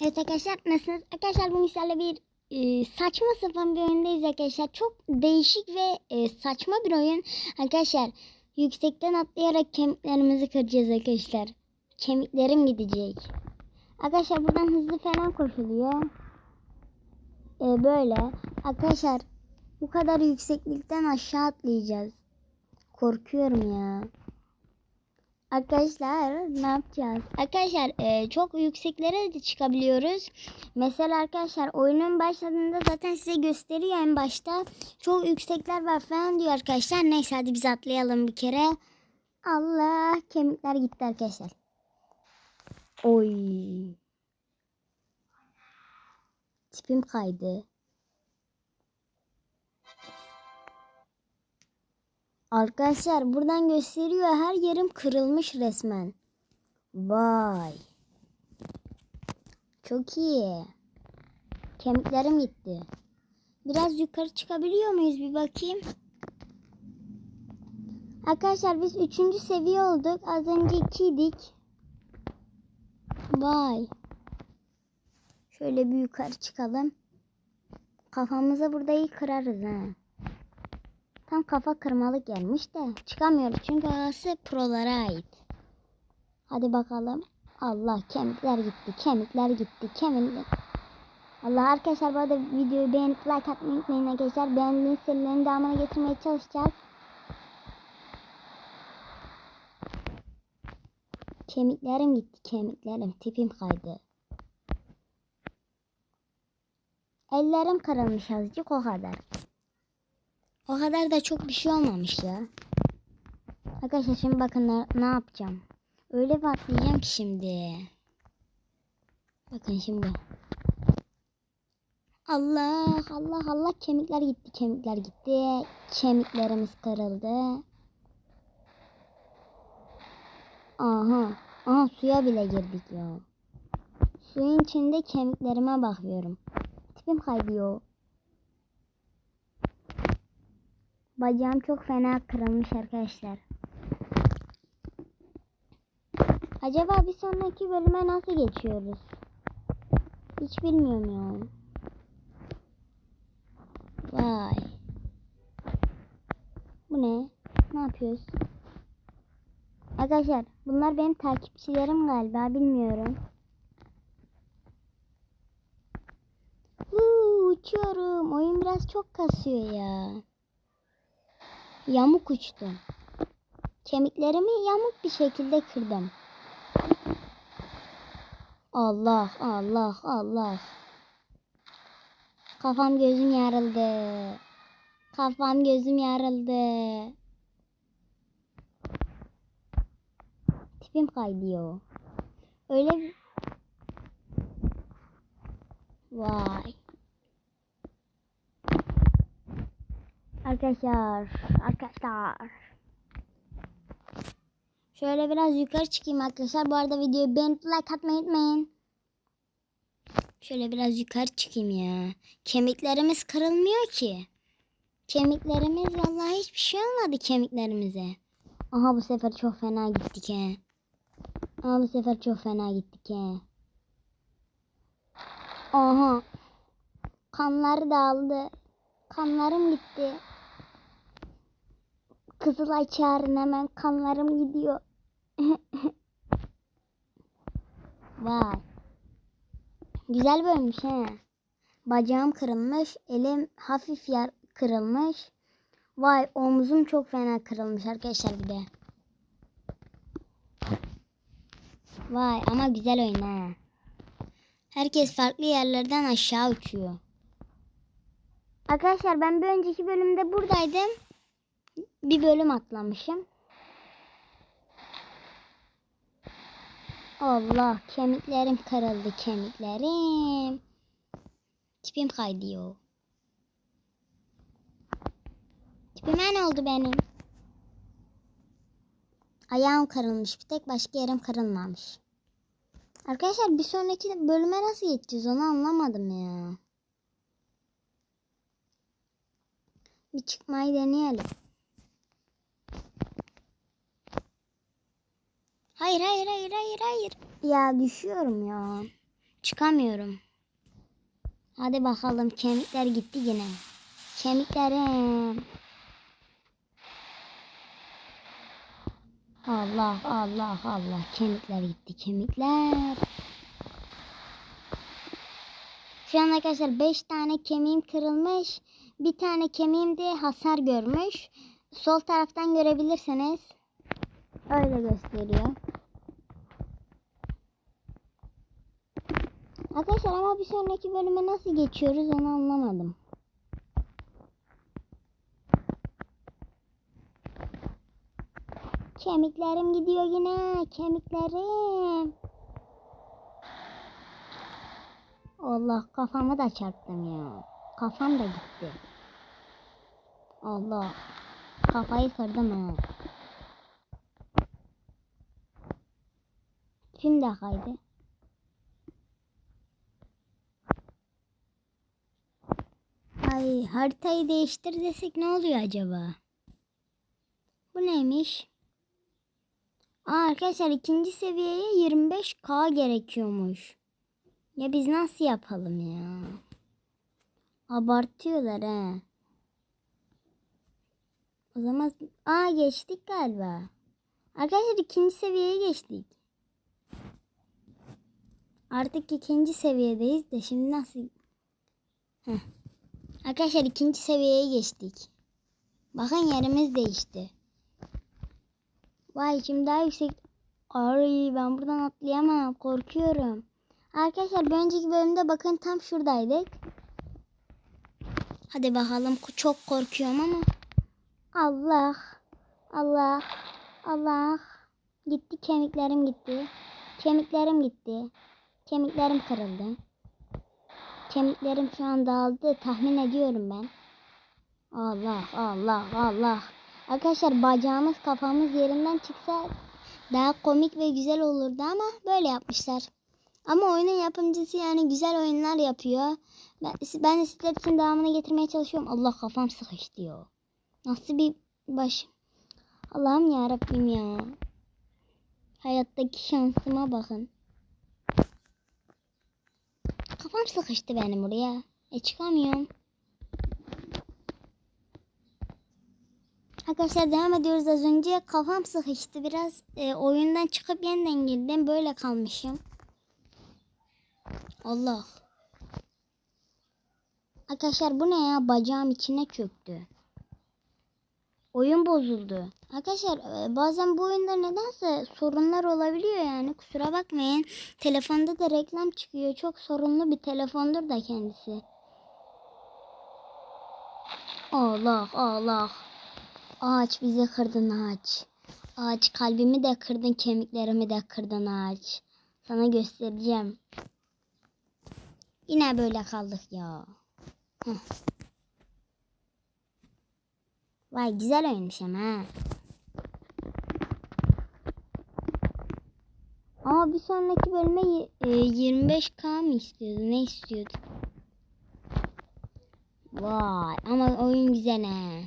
Evet arkadaşlar nasılsınız? Arkadaşlar bugün sizlerle bir e, saçma sapan bir oyundayız arkadaşlar. Çok değişik ve e, saçma bir oyun. Arkadaşlar yüksekten atlayarak kemiklerimizi kıracağız arkadaşlar. Kemiklerim gidecek. Arkadaşlar buradan hızlı falan koşuluyor. E, böyle. Arkadaşlar bu kadar yükseklikten aşağı atlayacağız. Korkuyorum ya. Arkadaşlar ne yapacağız? Arkadaşlar e, çok yükseklere de çıkabiliyoruz. Mesela arkadaşlar oyunun başladığında zaten size gösteriyor en başta. Çok yüksekler var falan diyor arkadaşlar. Neyse hadi biz atlayalım bir kere. Allah kemikler gitti arkadaşlar. Oy. Tipim kaydı. Arkadaşlar buradan gösteriyor her yerim kırılmış resmen. Vay. Çok iyi. Kemiklerim gitti. Biraz yukarı çıkabiliyor muyuz bir bakayım. Arkadaşlar biz üçüncü seviye olduk. Az önce ikiydik. Vay. Şöyle bir yukarı çıkalım. Kafamıza burada iyi kırarız ha. Tam kafa kırmalık gelmiş de çıkamıyoruz çünkü orası prolara ait. Hadi bakalım. Allah kemikler gitti, kemikler gitti, kemikler. Allah arkadaşlar bu arada videoyu beğenip like atmayı unutmayın arkadaşlar. Beğendiğiniz serilerin devamını getirmeye çalışacağız. Kemiklerim gitti, kemiklerim. Tipim kaydı. Ellerim kırılmış azıcık o kadar. O kadar da çok bir şey olmamış ya. Arkadaşlar şimdi bakın ne, ne yapacağım. Öyle bir atlayacağım ki şimdi. Bakın şimdi. Allah Allah Allah kemikler gitti kemikler gitti. Kemiklerimiz kırıldı. Aha. Aha suya bile girdik ya. Suyun içinde kemiklerime bakıyorum. Tipim kaybıyor. Bacağım çok fena kırılmış arkadaşlar. Acaba bir sonraki bölüme nasıl geçiyoruz? Hiç bilmiyorum ya. Vay. Bu ne? Ne yapıyoruz? Arkadaşlar bunlar benim takipçilerim galiba bilmiyorum. Huu, uçuyorum. Oyun biraz çok kasıyor ya. Yamuk uçtum. Kemiklerimi yamuk bir şekilde kırdım. Allah Allah Allah. Kafam gözüm yarıldı. Kafam gözüm yarıldı. Tipim kaydıyor. Öyle. Vay. Arkadaşlar, arkadaşlar. Şöyle biraz yukarı çıkayım arkadaşlar. Bu arada videoyu beğenip like atmayı unutmayın. Şöyle biraz yukarı çıkayım ya. Kemiklerimiz kırılmıyor ki. Kemiklerimiz vallahi hiçbir şey olmadı kemiklerimize. Aha bu sefer çok fena gittik he. Aha bu sefer çok fena gittik he. Aha. Kanlar dağıldı. Kanlarım gitti. Kızılay çağırın hemen kanlarım gidiyor. Vay. Güzel bölmüş he. Bacağım kırılmış, elim hafif yar kırılmış. Vay omzum çok fena kırılmış arkadaşlar bir de. Vay ama güzel oyun ha. Herkes farklı yerlerden aşağı uçuyor. Arkadaşlar ben bir önceki bölümde buradaydım. Bir bölüm atlamışım. Allah kemiklerim kırıldı kemiklerim. Tipim kaydıyor. Tipime ne oldu benim? Ayağım kırılmış bir tek başka yerim kırılmamış. Arkadaşlar bir sonraki bölüme nasıl geçeceğiz onu anlamadım ya. Bir çıkmayı deneyelim. Hayır hayır hayır hayır hayır. Ya düşüyorum ya. Çıkamıyorum. Hadi bakalım kemikler gitti yine. Kemiklerim. Allah Allah Allah kemikler gitti kemikler. Şu an arkadaşlar 5 tane kemiğim kırılmış. Bir tane kemiğim de hasar görmüş. Sol taraftan görebilirsiniz. Öyle gösteriyor. Arkadaşlar ama bir sonraki bölüme nasıl geçiyoruz onu anlamadım. Kemiklerim gidiyor yine. Kemiklerim. Allah kafamı da çarptım ya. Kafam da gitti. Allah. Kafayı kırdım ha. Kim de kaydı? Ay haritayı değiştir desek ne oluyor acaba? Bu neymiş? Aa, arkadaşlar ikinci seviyeye 25k gerekiyormuş. Ya biz nasıl yapalım ya? Abartıyorlar he. O zaman aa geçtik galiba. Arkadaşlar ikinci seviyeye geçtik. Artık ikinci seviyedeyiz de şimdi nasıl? Heh. Arkadaşlar ikinci seviyeye geçtik. Bakın yerimiz değişti. Vay şimdi daha yüksek. Ay ben buradan atlayamam. Korkuyorum. Arkadaşlar bir önceki bölümde bakın tam şuradaydık. Hadi bakalım çok korkuyorum ama. Allah. Allah. Allah. Gitti kemiklerim gitti. Kemiklerim gitti. Kemiklerim kırıldı. Kemiklerim şu an dağıldı tahmin ediyorum ben. Allah Allah Allah. Arkadaşlar bacağımız kafamız yerinden çıksa daha komik ve güzel olurdu ama böyle yapmışlar. Ama oyunun yapımcısı yani güzel oyunlar yapıyor. Ben, ben için devamını getirmeye çalışıyorum. Allah kafam sıkıştı ya. Nasıl bir baş... Allah'ım ya Rabbim ya. Hayattaki şansıma bakın. Kafam sıkıştı benim buraya. E çıkamıyorum. Arkadaşlar devam ediyoruz az önce. Kafam sıkıştı biraz. E, oyundan çıkıp yeniden girdim. Böyle kalmışım. Allah. Arkadaşlar bu ne ya? Bacağım içine çöktü. Oyun bozuldu. Arkadaşlar e, bazen bu oyunda nedense sorunlar olabiliyor yani. Kusura bakmayın. Telefonda da reklam çıkıyor. Çok sorunlu bir telefondur da kendisi. Allah Allah. Ağaç bizi kırdın ağaç. Ağaç kalbimi de kırdın kemiklerimi de kırdın ağaç. Sana göstereceğim. Yine böyle kaldık ya. Heh. Vay güzel oyunmuş ama ha. Ama bir sonraki bölüme y- e, 25k mı istiyordu? Ne istiyordu? Vay ama oyun güzel ha.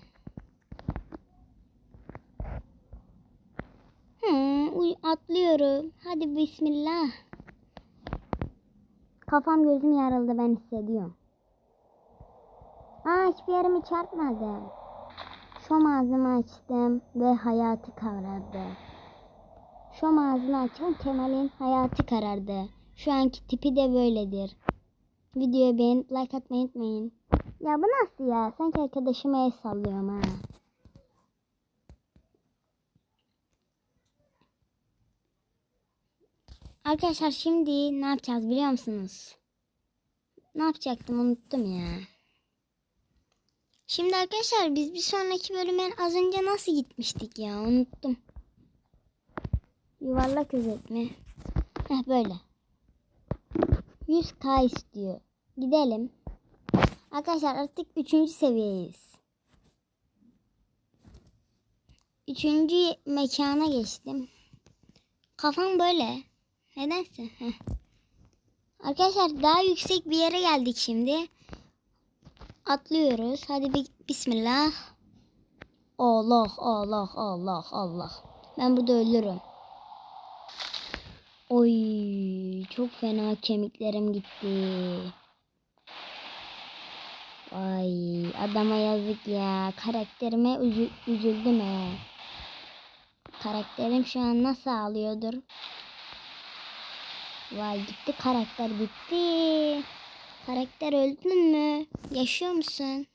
Hı, atlıyorum. Hadi bismillah. Kafam gözüm yarıldı ben hissediyorum. Aa hiçbir yerimi çarpmadım. Şom ağzımı açtım ve hayatı karardı. Şom ağzını açan Kemal'in hayatı karardı. Şu anki tipi de böyledir. Videoyu beğenip like atmayı unutmayın. Ya bu nasıl ya? Sanki arkadaşıma el sallıyorum ha. Arkadaşlar şimdi ne yapacağız biliyor musunuz? Ne yapacaktım unuttum ya. Şimdi arkadaşlar biz bir sonraki bölüme az önce nasıl gitmiştik ya unuttum. Yuvarlak özet mi? Heh böyle. 100k istiyor. Gidelim. Arkadaşlar artık 3. seviyeyiz. Üçüncü mekana geçtim. Kafam böyle. Nedense. Heh. Arkadaşlar daha yüksek bir yere geldik şimdi. Atlıyoruz. Hadi bir bismillah. Allah Allah Allah Allah. Ben burada ölürüm. Oy çok fena kemiklerim gitti. Vay adama yazık ya. Karakterime üzü- üzüldüm he. Karakterim şu an nasıl ağlıyordur? Vay gitti karakter gitti. Karakter öldün mü? Yaşıyor musun?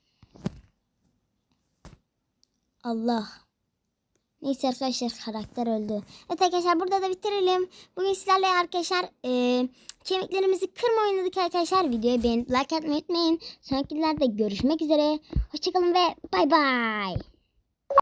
Allah. Neyse arkadaşlar karakter öldü. Evet arkadaşlar burada da bitirelim. Bugün sizlerle arkadaşlar e, kemiklerimizi kırma oynadık arkadaşlar. Videoyu beğenip like atmayı unutmayın. Sonrakilerde görüşmek üzere. Hoşçakalın ve bay bay.